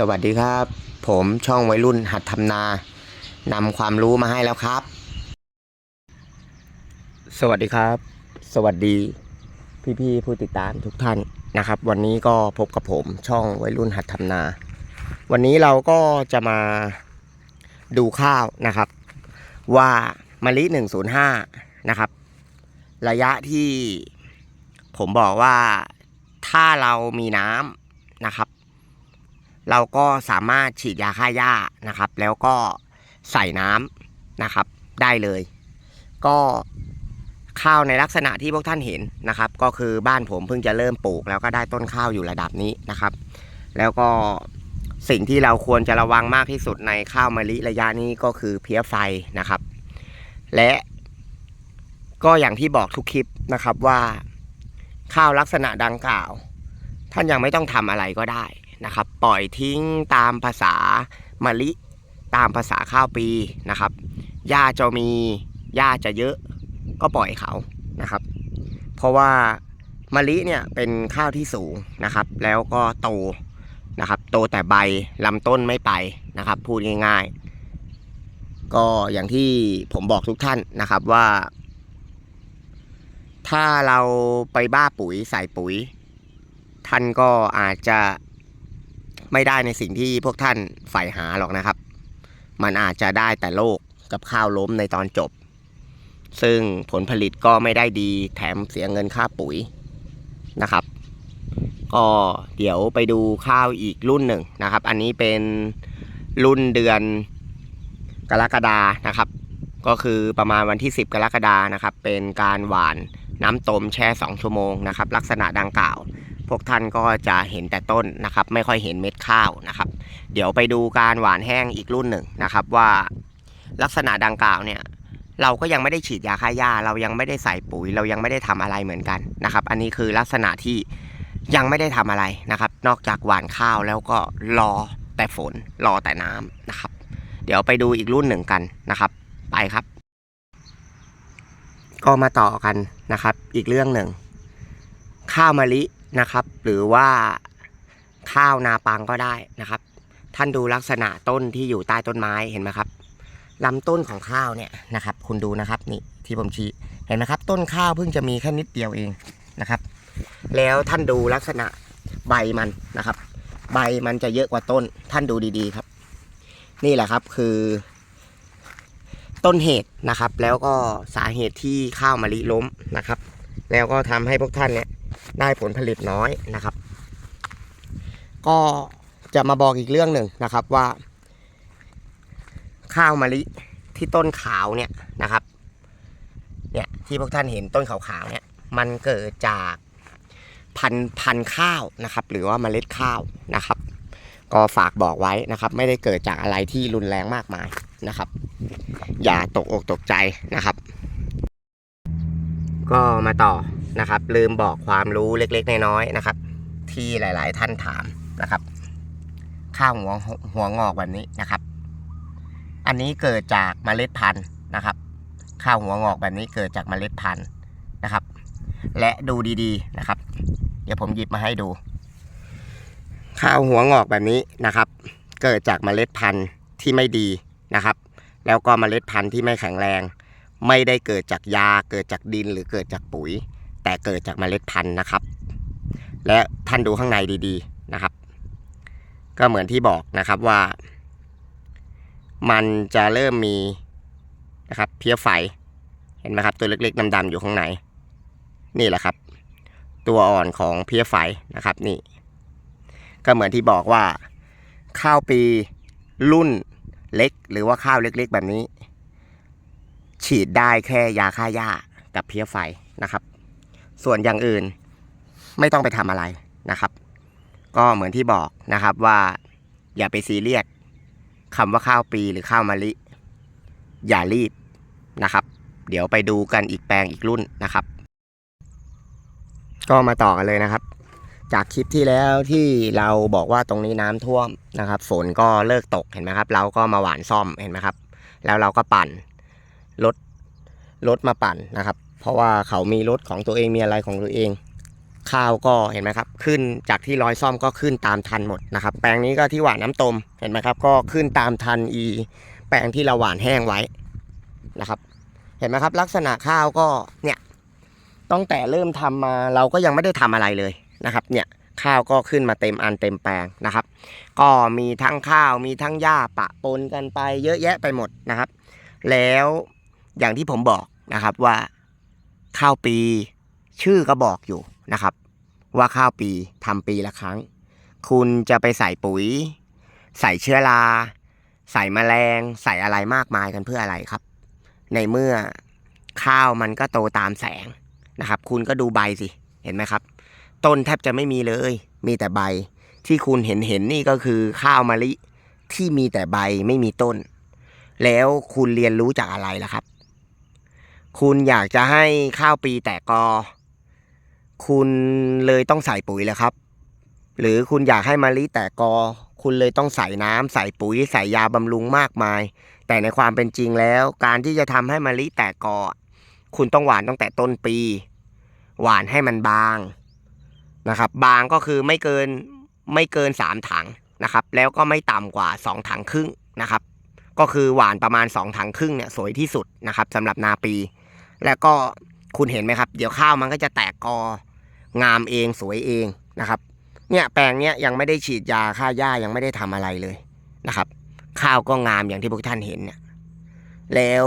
สวัสดีครับ ผมช่องวัยรุ่นหัดทำนานำความรู้มาให้แล้วครับ สวัสดีครับ สวัสดี พี่ๆผู้ติดตามทุกท่านนะครับ วันนี้ก็พบกับผมช่องวัยรุ่นหัดทำนา วันนี้เราก็จะมาดูข้าวนะครับ ว่ามะลิ105 นะครับ ระยะที่ผมบอกว่าถ้าเรามีน้ำนะครับ เราก็สามารถฉีดยาฆ่าหญ้านะครับ แล้วก็ใส่น้ำนะครับ ได้เลย ก็ข้าวในลักษณะที่พวกท่านเห็นนะครับ ก็คือบ้านผมเพิ่งจะเริ่มปลูก แล้วก็ได้ต้นข้าวอยู่ระดับนี้นะครับ แล้วก็สิ่งที่เราควรจะระวังมากที่สุดในข้าวมะลิระยะนี้ก็คือเพี้ยไฟนะครับ และก็อย่างที่บอกทุกคลิปนะครับว่า ข้าวลักษณะดังกล่าว ท่านยังไม่ต้องทำอะไรก็ได้ นะครับ ปล่อยทิ้งตามภาษามะลิตามภาษาข้าวปีนะครับหญ้าจะมีหญ้าจะเยอะก็ปล่อยเขานะครับ เพราะว่ามะลิเนี่ยเป็นข้าวที่สูงนะครับ แล้วก็โตนะครับ โตแต่ใบลำต้นไม่ไปนะครับ พูดง่าย ๆ ก็อย่างที่ผมบอกทุกท่านนะครับว่า ถ้าเราไปบ้าปุ๋ยใส่ปุ๋ย ท่านก็อาจจะ ไม่ได้ในสิ่งที่พวกท่านใฝ่หาหรอกนะครับ มันอาจจะได้แต่โลกกับข้าวล้มในตอนจบ ซึ่งผลผลิตก็ไม่ได้ดีแถมเสียเงินค่าปุ๋ยนะครับ ก็เดี๋ยวไปดูข้าวอีกรุ่นหนึ่งนะครับ อันนี้เป็นรุ่นเดือนกรกฎานะครับ ก็คือประมาณวันที่ 10 กรกฎานะครับ เป็นการหวานน้ำต้มแช่ 2 ชั่วโมงนะครับ ลักษณะดังกล่าว พวกท่านก็จะเห็นแต่ต้นนะครับ ไม่ค่อยเห็นเม็ดข้าวนะครับ เดี๋ยวไปดูการหวานแห้งอีกรุ่นหนึ่งนะครับว่าลักษณะดังกล่าวเนี่ยเราก็ยังไม่ได้ฉีดยาฆ่าหญ้า เรายังไม่ได้ใส่ปุ๋ย เรายังไม่ได้ทำอะไรเหมือนกันนะครับ อันนี้คือลักษณะที่ยังไม่ได้ทำอะไรนะครับ นอกจากหว่านข้าวแล้วก็รอแต่ฝนรอแต่น้ำนะครับ เดี๋ยวไปดูอีกรุ่นหนึ่งกันนะครับ ไปครับ ก็มาต่อกันนะครับ อีกเรื่องหนึ่งข้าวมะลิ นะครับ หรือว่าข้าวนาปังก็ได้นะครับ ท่านดูลักษณะต้นที่อยู่ใต้ต้นไม้เห็นไหมครับลำต้นของข้าวเนี่ยนะครับ คุณดูนะครับนี่ที่ผมชี้เห็นไหมครับ ต้นข้าวเพิ่งจะมีแค่นิดเดียวเองนะครับ แล้วท่านดูลักษณะใบมันนะครับ ใบมันจะเยอะกว่าต้น ท่านดูดีๆครับ นี่แหละครับคือ ต้นเหตุนะครับ แล้วก็สาเหตุที่ข้าวมะลิล้มนะครับ แล้วก็ทำให้พวกท่านเนี่ย ได้ผลผลิตน้อยนะครับ ก็จะมาบอกอีกเรื่องหนึ่งนะครับว่า ข้าวมะลิที่ต้นขาวเนี่ยนะครับเนี่ยที่พวกท่านเห็นต้นขาวๆเนี่ยมันเกิดจากพันพันข้าวนะครับ หรือว่าเมล็ดข้าวนะครับ ก็ฝากบอกไว้นะครับ ไม่ได้เกิดจากอะไรที่รุนแรงมากมายนะครับ อย่าตกอกตกใจนะครับ ก็มาต่อ นะครับ ลืมบอกความรู้เล็กๆน้อยๆนะครับ ที่หลาย ๆ ท่านถามนะครับ ข้าวหัวหัวงอกแบบนี้นะครับ อันนี้เกิดจากเมล็ดพันธุ์นะครับ ข้าวหัวงอกแบบนี้เกิดจากเมล็ดพันธุ์นะครับ และดูดีๆนะครับ เดี๋ยวผมหยิบมาให้ดู ข้าวหัวงอกแบบนี้นะครับ เกิดจากเมล็ดพันธุ์ที่ไม่ดีนะครับ แล้วก็เมล็ดพันธุ์ที่ไม่แข็งแรง ไม่ได้เกิดจากยาเกิดจากดินหรือเกิดจากปุ๋ย แต่เกิดจากเมล็ดพันธุ์นะครับ และท่านดูข้างในดีๆนะครับ ก็เหมือนที่บอกนะครับว่า มันจะเริ่มมีนะครับเพี้ยไฟเห็นไหมครับ ตัวเล็กๆดำๆอยู่ข้างในนี่แหละครับ ตัวอ่อนของเพี้ยไฟนะครับนี่ ก็เหมือนที่บอกว่าข้าวปีรุ่นเล็ก หรือว่าข้าวเล็กๆ แบบนี้ ฉีดได้แค่ยาฆ่าหญ้ากับเพี้ยไฟนะครับ ส่วนอย่างอื่นไม่ต้องไปทำอะไรนะครับ ก็เหมือนที่บอกนะครับว่าอย่าไปซีเรียสคำว่าข้าวปีหรือข้าวมะลิ อย่ารีบนะครับ เดี๋ยวไปดูกันอีกแปลงอีกรุ่นนะครับ ก็มาต่อกันเลยนะครับ จากคลิปที่แล้วที่เราบอกว่าตรงนี้น้ำท่วมนะครับ ฝนก็เลิกตกเห็นไหมครับ เราก็มาหวานซ่อมเห็นไหมครับ แล้วเราก็ปั่นรถรถมาปั่นนะครับ เพราะว่าเขามีรถของตัวเองมีอะไรของตัวเอง ข้าวก็เห็นไหมครับ ขึ้นจากที่ร้อยซ่อมก็ขึ้นตามทันหมดนะครับ แปลงนี้ก็ที่หว่านน้ำตมเห็นไหมครับ ก็ขึ้นตามทันอี แปลงที่เราหว่านแห้งไว้นะครับ เห็นไหมครับ ลักษณะข้าวก็เนี่ยตั้งแต่เริ่มทำมาเราก็ยังไม่ได้ทำอะไรเลยนะครับ เนี่ยข้าวก็ขึ้นมาเต็มอันเต็มแปลงนะครับ ก็มีทั้งข้าวมีทั้งหญ้าปะปนกันไปเยอะแยะไปหมดนะครับ แล้วอย่างที่ผมบอกนะครับว่า ข้าวปี ชื่อก็บอกอยู่นะครับ ว่าข้าวปีทำปีละครั้ง คุณจะไปใส่ปุ๋ย ใส่เชื้อราใส่แมลง ใส่อะไรมากมายกันเพื่ออะไรครับ ในเมื่อข้าวมันก็โตตามแสงนะครับ คุณก็ดูใบสิเห็นไหมครับ ต้นแทบจะไม่มีเลย มีแต่ใบที่คุณเห็นเห็นนี่ก็คือข้าวมะลิที่มีแต่ใบไม่มีต้น แล้วคุณเรียนรู้จากอะไรล่ะครับ คุณอยากจะให้ข้าวปีแตกกอ คุณเลยต้องใส่ปุ๋ยเลยครับ หรือคุณอยากให้มะลิแตกกอ คุณเลยต้องใส่น้ำใส่ปุ๋ย ใส่ยาบำรุงมากมาย แต่ในความเป็นจริงแล้ว การที่จะทำให้มะลิแตกกอ คุณต้องหวานตั้งแต่ต้นปี หวานให้มันบางนะครับ บางก็คือไม่เกินไม่เกินสามถังนะครับ แล้วก็ไม่ต่ำกว่าสองถังครึ่งนะครับ ก็คือหวานประมาณสองถังครึ่งเนี่ยสวยที่สุดนะครับสำหรับนาปี แล้วก็คุณเห็นไหมครับ เดี๋ยวข้าวมันก็จะแตกกองามเองสวยเองนะครับ เนี่ยแปลงเนี้ยยังไม่ได้ฉีดยาฆ่าหญ้ายังไม่ได้ทำอะไรเลยนะครับ ข้าวก็งามอย่างที่พวกท่านเห็นเนี่ยแล้ว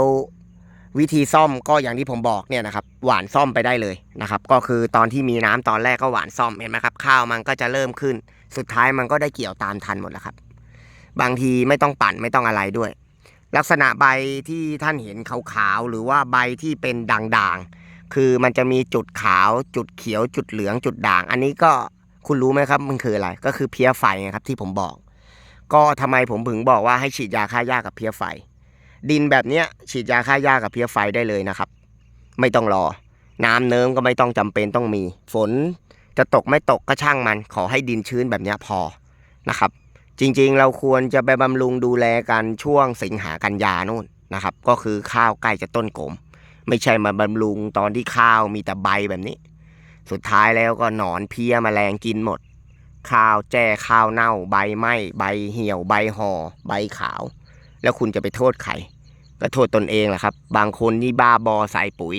วิธีซ่อมก็อย่างที่ผมบอกเนี่ยนะครับ หวานซ่อมไปได้เลยนะครับ ก็คือตอนที่มีน้ำตอนแรกก็หวานซ่อมเห็นไหมครับ ข้าวมันก็จะเริ่มขึ้น สุดท้ายมันก็ได้เกี่ยวตามทันหมดแล้วครับ บางทีไม่ต้องปั่นไม่ต้องอะไรด้วย ลักษณะใบที่ท่านเห็นขาวๆหรือว่าใบที่เป็นด่างๆ คือมันจะมีจุดขาวจุดเขียวจุดเหลืองจุดด่าง อันนี้ก็คุณรู้ไหมครับมันคืออะไร ก็คือเพี้ยไฟไงครับที่ผมบอก ก็ทำไมผมถึงบอกว่าให้ฉีดยาฆ่าหญ้ากับเพี้ยไฟ ดินแบบเนี้ยฉีดยาฆ่าหญ้ากับเพี้ยไฟได้เลยนะครับ ไม่ต้องรอ น้ำเนิ้มก็ไม่ต้องจำเป็นต้องมี ฝนจะตกไม่ตกก็ช่างมัน ขอให้ดินชื้นแบบเนี้ยพอนะครับ จริงๆ เราควรจะไปบำรุงดูแลกันช่วงสิงหากันยานู่นนะครับ ก็คือข้าวใกล้จะต้นกลม ไม่ใช่มาบำรุงตอนที่ข้าวมีแต่ใบแบบนี้ สุดท้ายแล้วก็หนอนเพี้ยแมลงกินหมด ข้าวแจ้ข้าวเน่า ใบไหม้ใบเหี่ยวใบห่อใบขาว แล้วคุณจะไปโทษใครก็โทษตนเองแหละครับ บางคนนี่บ้าบอใส่ปุ๋ย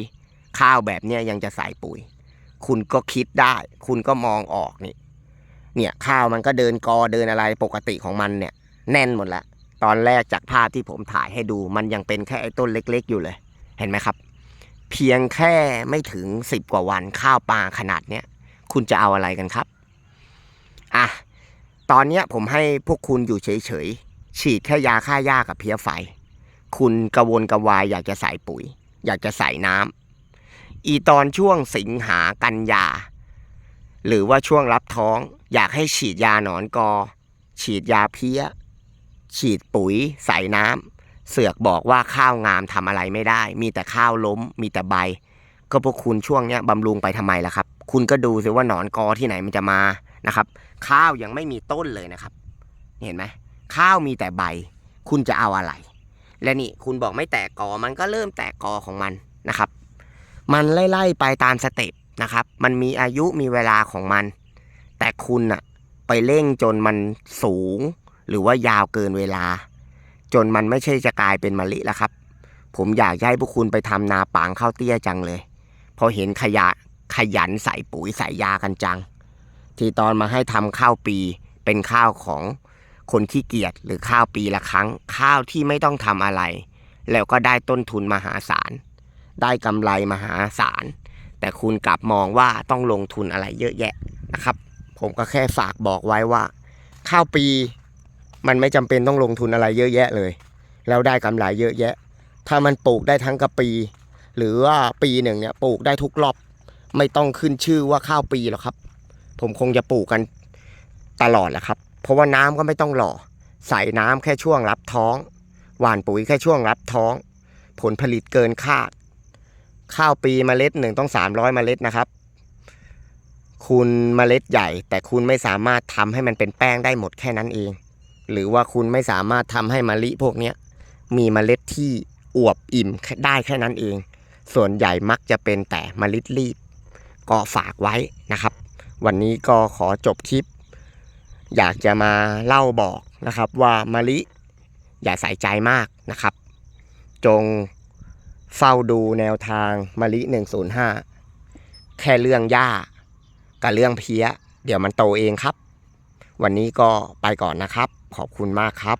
ข้าวแบบเนี้ยยังจะใส่ปุ๋ย คุณก็คิดได้ คุณก็มองออกนี่ เนี่ยข้าวมันก็เดินกอเดินอะไรปกติของมันเนี่ย แน่นหมดล้วตอนแรกจากภาพที่ผมถ่ายให้ดู มันยังเป็นแค่ไอ้ต้นเล็ก ๆ อยู่เลย เห็นไหมครับ เพียงแค่ไม่ถึงสิบกว่าวันข้าวปลาขนาดเนี้ยคุณจะเอาอะไรกันครับอะตอนเนี้ยผมให้พวกคุณอยู่เฉยๆฉีดแค่ยาฆ่าหญ้ากับเพี้ยไฟ คุณกระวนกระวายอยากจะใส่ปุ๋ย อยากจะใส่น้ำอีตอนช่วงสิงหากันยา หรือว่าช่วงรับท้อง อยากให้ฉีดยาหนอนกอ ฉีดยาเพี้ย ฉีดปุ๋ย ใส่น้ำเสือกบอกว่าข้าวงามทำอะไรไม่ได้ มีแต่ข้าวล้ม มีแต่ใบ ก็พวกคุณช่วงเนี้ยบำรุงไปทำไมล่ะครับ คุณก็ดูสิว่าหนอนกอที่ไหนมันจะมานะครับ ข้าวยังไม่มีต้นเลยนะครับ เห็นไหมข้าวมีแต่ใบ คุณจะเอาอะไร และนี่คุณบอกไม่แตกกอมันก็เริ่มแตกกอของมันนะครับ มันไล่ๆไปตามสเต็ป นะครับ มันมีอายุมีเวลาของมัน แต่คุณอะไปเร่งจนมันสูง หรือว่ายาวเกินเวลา จนมันไม่ใช่จะกลายเป็นมะลิแล้วครับ ผมอยากให้พวกคุณไปทำนาปางข้าวเตี้ยจังเลย พอเห็นขยะขยันใส่ปุ๋ยใส่ยากันจัง ที่ตอนมาให้ทำข้าวปีเป็นข้าวของคนขี้เกียจหรือข้าวปีละครั้ง ข้าวที่ไม่ต้องทำอะไร แล้วก็ได้ต้นทุนมหาศาล ได้กำไรมหาศาล แต่คุณกลับมองว่าต้องลงทุนอะไรเยอะแยะนะครับ ผมก็แค่ฝากบอกไว้ว่า ข้าวปีมันไม่จำเป็นต้องลงทุนอะไรเยอะแยะเลย แล้วได้กำไรเยอะแยะ ถ้ามันปลูกได้ทั้งกระปี หรือว่าปีหนึ่งเนี่ยปลูกได้ทุกรอบ ไม่ต้องขึ้นชื่อว่าข้าวปีหรอกครับ ผมคงจะปลูกกันตลอดแหละครับ เพราะว่าน้ำก็ไม่ต้องหล่อ ใส่น้ำแค่ช่วงรับท้อง หว่านปุ๋ยแค่ช่วงรับท้อง ผลผลิตเกินคาด ข้าวปีเมล็ดหนึ่งต้องสามร้อยเมล็ดนะครับ คุณเมล็ดใหญ่ แต่คุณไม่สามารถทำให้มันเป็นแป้งได้หมดแค่นั้นเอง หรือว่าคุณไม่สามารถทำให้มะลิพวกเนี้ยมีเมล็ดที่อวบอิ่มได้แค่นั้นเอง ส่วนใหญ่มักจะเป็นแต่เมล็ดรีบ ก็ฝากไว้นะครับ วันนี้ก็ขอจบคลิป อยากจะมาเล่าบอกนะครับว่ามะลิอย่าใส่ใจมากนะครับ จง เฝ้าดูแนวทางมะลิ105 แค่เรื่องหญ้า กับเรื่องเพี้ย เดี๋ยวมันโตเองครับ วันนี้ก็ไปก่อนนะครับ ขอบคุณมากครับ